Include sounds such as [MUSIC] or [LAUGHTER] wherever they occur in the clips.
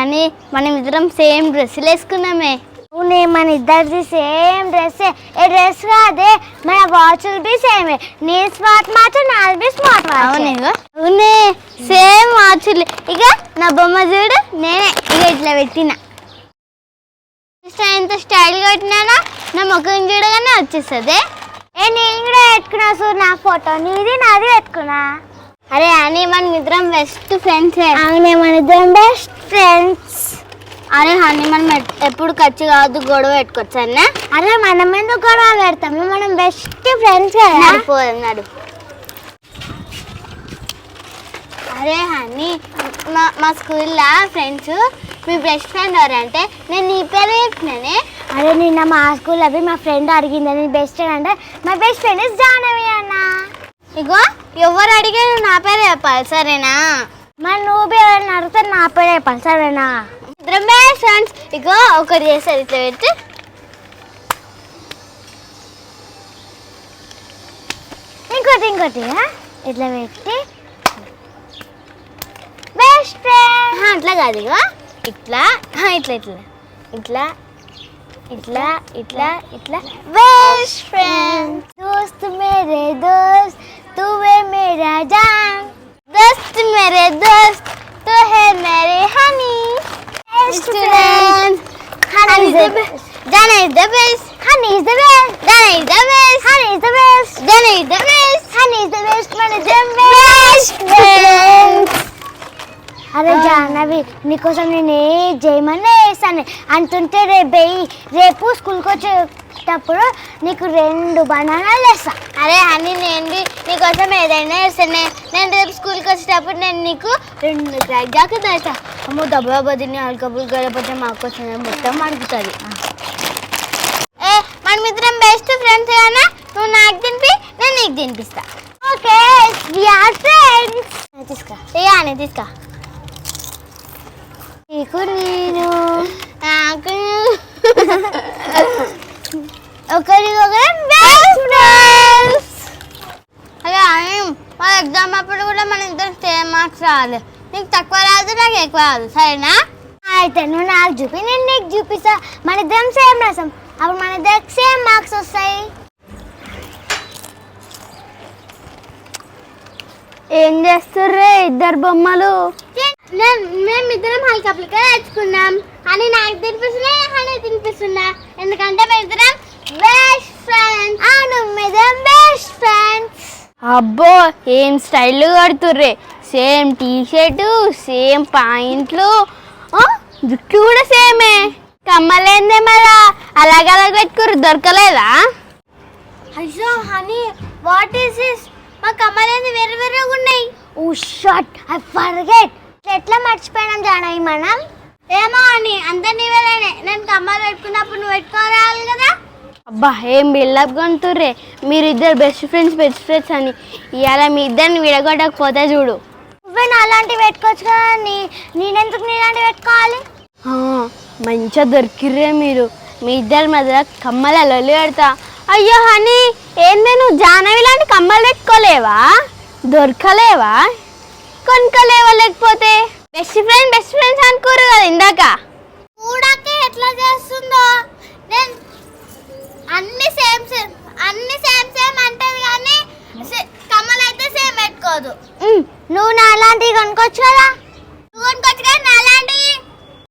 అని మనం ఇద్దరం సేమ్ డ్రెస్సులు వేసుకున్నామే. అవునే మన ఇద్దరిది సేమ్ డ్రెస్ ఏ డ్రెస్ కాదే మన వాచ్లు బి సేమే. నీ స్మార్ట్ వాచ్ నాది బి స్మార్ట్ వాచ్. అవునే. అవునే సేమ్ వాచులు. ఇక నా బొమ్మ చూడు నేనే ఇక ఇట్లా పెట్టిన. ఎంత స్టైల్గా పెట్టినానా నా ముఖం చూడగానే వచ్చేస్తుంది. ఏ నేను కూడా పెట్టుకున్నా చూడు నా ఫోటో. నీది నాది పెట్టుకున్నా. అరే అని మనం ఇద్దరం బెస్ట్ ఫ్రెండ్స్ అవునే మన ఇద్దరం బెస్ట్ ఫ్రెండ్స్ అరే హనీ మనం ఎప్పుడు ఖర్చు కావద్దు గొడవ పెట్టుకోవచ్చు అన్న? అరే మనం ఎందుకు గొడవ పెడతాము మనం బెస్ట్ ఫ్రెండ్స్ కదా. నడు అరే హనీ మా మా స్కూల్లో ఫ్రెండ్స్ మీ బెస్ట్ ఫ్రెండ్ ఎవరంటే నేను నీ పేరు చెప్పినానే. అరే నిన్న మా స్కూల్ అవి మా ఫ్రెండ్ అడిగింది నీ బెస్ట్ ఫ్రెండ్ అంటే మా బెస్ట్ ఫ్రెండ్ ఇస్ జానవి అన్న. ఇగో ఎవరు అడిగారు? నా పేరు చెప్పాలి సరేనా మరి నువ్వు ఎవరైనా అడిగితే నా పేరు చెప్పాలి సరేనా ఇద్దరం బెస్ట్ ఫ్రెండ్స్ ఇగో ఒకటి చేస్తారు ఇట్లా పెట్టి. ఇంకోటి ఇంకోటి? ఇట్లా పెట్టి. బెస్ట్ ఫ్రెండ్ అట్లా కాదు ఇగో. ఇట్లా ఇట్లా ఇట్లా. ఇట్లా. इतला इतला इतला बेस्ट फ्रेंड दोस्त मेरे दोस्त तू है मेरा जान दोस्त मेरे दोस्त तू है मेरे Honey best friend Honey is the best जान is the best Honey is the best जान is the best Honey is the best जान is the best Honey is the best मैंने द बेस्ट फ्रेंड అరే జాహ్నవి నీకోసం నేను ఏ చేయమని వేస్తాను. అంటుంటే రేపు రేపు స్కూల్కి వచ్చేటప్పుడు నీకు రెండు బనానాలు వేస్తా. అరే హనీ నేను నీకోసం ఏదైనా వేస్తానే. నేను రేపు స్కూల్కి వచ్చేటప్పుడు నేను నీకు రెండు జాకెట్ వేస్తా. అమ్మో దెబ్బ బదిని అల్కబుల్ గడపతే మాకు వచ్చిన మొత్తం అడుగుతుంది. ఏ మనం ఇద్దరం బెస్ట్ ఫ్రెండ్స్ కానీ నువ్వు నాకు తినిపి నేను నీకు తినిపిస్తా. ఓకే వి ఆర్ ఫ్రెండ్స్ తీసుకో. ఇక అని తీసుకో. నీకు [LAUGHS] నేను నాకు ఒకరికొకరు బెస్ట్ ఫ్రెండ్స్ అలా మా ఎగ్జామ్ అప్పుడు కూడా మన ఇద్దరు సేమ్ మార్క్స్ రావాలి నీకు తక్కువ రాదు నాకు ఎక్కువ రాదు. సరేనా? అయితే నువ్వు నాకు చూపి నేను నీకు చూపిస్తా. మన ఇద్దరం సేమ్ రాసాం అప్పుడు మన ఇద్దరికి సేమ్ మార్క్స్ వస్తాయి. ఏం చేస్తుర్రే ఇద్దరు బొమ్మలు? మేము ఇద్దరం హెలికాప్టర్గా తెచ్చుకున్నాం. అని నాకు తినిపిస్తున్నా అని తినిపిస్తున్నా. ఎందుకంటే మేము ఇద్దరం బెస్ట్ ఫ్రెండ్స్ అవును ఇద్దరం బెస్ట్ ఫ్రెండ్స్ అబ్బో ఏం స్టైల్ కడుతుర్రే. సేమ్ టీ షర్టు సేమ్ పాయింట్లు. జుట్టు కూడా సేమే. కమ్మలేందే మళ్ళా అలాగలాగ పెట్టుకుర్రు. దొరకలేదా? అయ్యో హనీ వాట్ ఈస్ దిస్ మా కమ్మలేంది వేరే వేరే ఉన్నాయి. ఓ షాట్ ఐ ఫర్గెట్ ఎట్లా మర్చిపోయినాం జానవి మనం? ఏమో అని అంత నీవేలేనే నేను కమ్మలు పెట్టుకున్నప్పుడు నువ్వు పెట్టుకోరాలి కదా? అబ్బా ఏం బిల్డప్ కొంటుర్రే మీరు ఇద్దరు బెస్ట్ ఫ్రెండ్స్ బెస్ట్ ఫ్రెండ్స్ అని. ఇవాళ మీ ఇద్దరిని విడగొట్టకపోతే చూడు. నువ్వే నా అలాంటివి పెట్టుకోవచ్చు కదా నీ నేనెందుకు నీలాంటివి పెట్టుకోవాలి? మంచిగా దొరికిర్రే మీరు. మీ ఇద్దరి మధ్య కమ్మల లొల్లి పెడతా. అయ్యో హనీ ఏంది నువ్వు జానవి లాంటి కమ్మలు పెట్టుకోలేవా? దొరకలేవా? కొనుక్కోలేవా లేకపోతే బెస్ట్ ఫ్రెండ్ బెస్ట్ ఫ్రెండ్స్ అనుకోరు కదా ఇందాక. చూడకే ఎట్లా చేస్తుందో? నేను అన్ని సేమ్ సేమ్ అన్ని సేమ్ సేమ్ అంటది కానీ కమ్మలు అయితే సేమ్ పెట్టుకోదు. నువ్వు నా అలాంటివి కొనుక్కోవచ్చు కదా? నువ్వు కొనుక్కోవచ్చు కదా నా అలాంటివి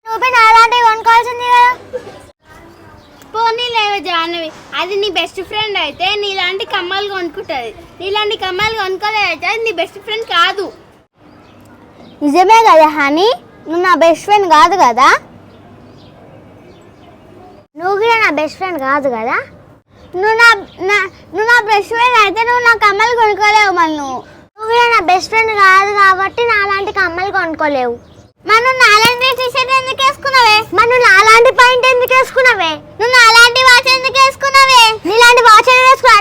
నువ్వు నా అలాంటివి కొనుక్కోవాల్సింది కదా. పోనీ లేవు జాహ్నవి అది నీ బెస్ట్ ఫ్రెండ్ అయితే నీలాంటి కమ్మలు కొనుక్కుంటుంది. నీలాంటి కమ్మలు కొనుక్కోలేదు అది నీ బెస్ట్ ఫ్రెండ్ కాదు. నిజమే కదా హనీ? నువ్వు నా బెస్ట్ ఫ్రెండ్ కాదు కదా? నువ్వు కూడా నా బెస్ట్ ఫ్రెండ్ కాదు కదా? నువ్వు నా నా- నువ్వు నా బెస్ట్ ఫ్రెండ్ అయితే నువ్వు నా కమ్మలు కొనుక్కోలేవు మళ్ళీ నువ్వు నువ్వు కూడా నా బెస్ట్ ఫ్రెండ్ కాదు కాబట్టి నాలాంటి కమ్మలు కొనుక్కోలేవు. మరి నువ్వు నాలాంటి టీ షర్ట్ ఎందుకు వేసుకున్నావే? మరి నువ్వు అలాంటి పాయింట్ ఎందుకు వేసుకున్నావే? నువ్వు నాలాంటి వాచ్ ఎందుకు వేసుకున్నావే? నీలాంటి వాచ్ వేసుకున్నా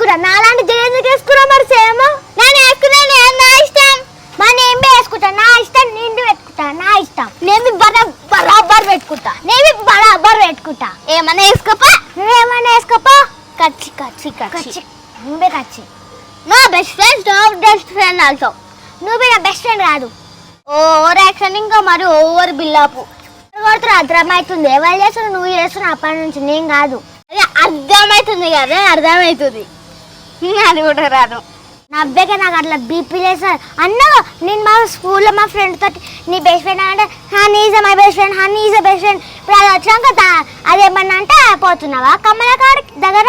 నేను పెట్టుకున్నా నా అలాంటి జడ ఎందుకు వేసుకున్నా మరి సేమ్? నేను వేసుకున్నా నేను నా ఇష్టం. మరి నేను వేసుకుంటా. నా ఇష్టం నేను పెట్టుకుంటా. నా ఇష్టం. నేను బరా బరాబర్ పెట్టుకుంటా. నేను బరాబర్ పెట్టుకుంటా. ఏమన్నా వేసుకోపా? నువ్వేమన్నా వేసుకోపా? కచ్చి కచ్చి కచ్చి. నువ్వే కచ్చి. నా బెస్ట్ ఫ్రెండ్ నా బెస్ట్ ఫ్రెండ్ ఆల్సో నువ్వు నా బెస్ట్ ఫ్రెండ్ కాదు. ఓవర్ యాక్షన్ ఇంకా మరి ఓవర్ బిల్లాపు కొడుతున్నా అర్థమవుతుంది ఎవరు చేస్తున్నా నువ్వు చేస్తున్నావు అప్పటి నుంచి నేను కాదు. అదే అర్థమవుతుంది కదా అర్థమవుతుంది [LAUGHS] అది కూడా రాదు. నవ్వేగా నాకు అట్లా బీపీ లేదు అన్న నేను మా స్కూల్లో మా ఫ్రెండ్ తోటి నీ బెస్ట్ ఫ్రెండ్ అంటే Honey is my best friend Honey is best friend ఇప్పుడు అది వచ్చాక దా- అదేమన్నా అంటే పోతున్నావా? కమల కాడి దగ్గర?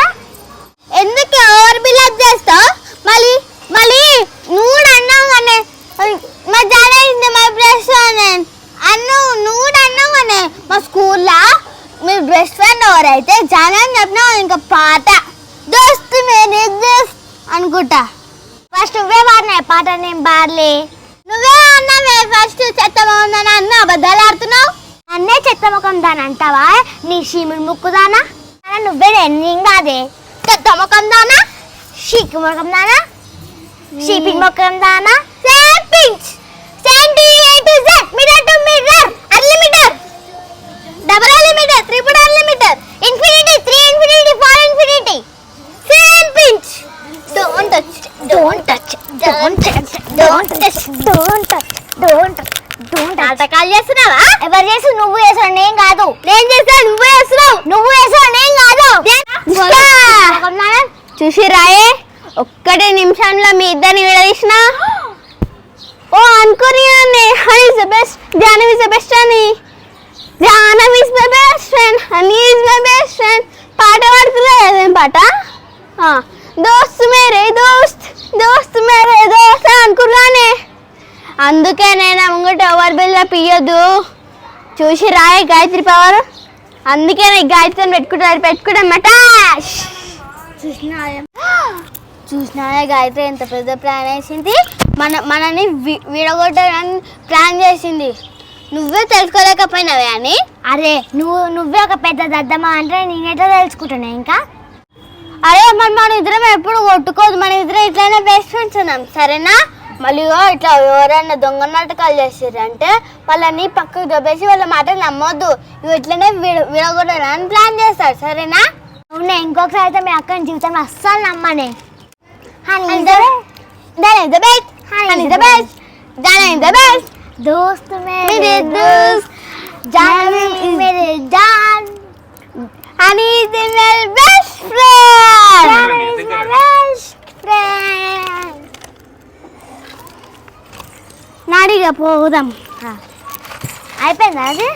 ఎందుకు? ఎవరు బిల్అప్ చేస్తావు మళ్ళీ మళ్ళీ నువ్వు కూడా అన్నావు కానీ మా జాడ అయింది మా బెస్ట్ ఫ్రెండ్ అన్ను నువ్వు కూడా అన్నావు కానీ మా స్కూల్లో మీ బెస్ట్ ఫ్రెండ్ ఎవరైతే జాన అని చెప్పినావు ఇంకా పాట దోస్త్ మేరే దోస్త్ అనుకుంటా ఫస్ట్ నువ్వే పాడినాయి పాట నేను పాడలే. నువ్వే అన్నావే ఫస్ట్ చెత్త బాగుందని అన్న అబద్ధాలు ఆడుతున్నావు? అన్నే చెత్త ముఖం దాని అంటావా? నీ షీముడు ముక్కుదానా? అలా నువ్వే నేను కాదే. చెత్త ముఖం దానా? షీకు ముఖం దానా? షీపింగ్ ముఖం దానా సేపింగ్ సెంటీ ఎయిట్ జెడ్ మిటర్ టు నాటకాలు చేస్తున్నావా? ఎవరు చేసి నువ్వు చేసావు నేను కాదు. నేను చేసా నువ్వు చేస్తున్నావు. నువ్వు చేసావు నేను కాదు. చూసి రాయే. ఒక్కటే నిమిషంలో మీ ఇద్దరిని విడదీసిన. ఓ అనుకోని Honey is the best. Dhyanam is the best అని. Dhyanam is my best friend. Honey is my best friend. పాట పాడుతున్నా పాట? దోస్త్ మేరే దోస్త్. దోస్త్ మేరే దోస్త్ అనుకున్నానే. అందుకే నేను ముంగట ఓవర్ బిల్ పియ్యొద్దు. చూసి రాయే గాయత్రి పవర్ అందుకే నేను గాయత్రిని పెట్టుకుంటారు పెట్టుకుంటామట చూసినానే గాయత్రి ఎంత పెద్ద ప్లాన్ వేసింది. మన మనని విడగొట్టడానికి ప్లాన్ చేసింది. నువ్వే తెలుసుకోలేకపోయినావే అని. అరే నువ్వు నువ్వే ఒక పెద్ద దద్దమ్మ అంటే నేనెట్లా తెలుసుకుంటున్నా ఇంకా? అరే మరి మన ఇద్దరం ఎప్పుడు కొట్టుకోదు మన ఇద్దరం ఇట్లానే బెస్ట్ ఫ్రెండ్స్ ఉన్నాం సరేనా? మళ్ళీ ఇట్లా ఎవరైనా దొంగ నాటకాలు చేసారు అంటే వాళ్ళని పక్కకు దొబ్బేసి వాళ్ళ మాటలు నమ్మొద్దు. ఇవి ఇట్లనే విడ విడగొట్టాలని ప్లాన్ చేస్తారు సరేనా? అవునా ఇంకొకసారి అయితే మీ అక్కని జీవితంలో అస్సలు నమ్మనే. Honey is the పోదాం. అయిపోయిందా అది?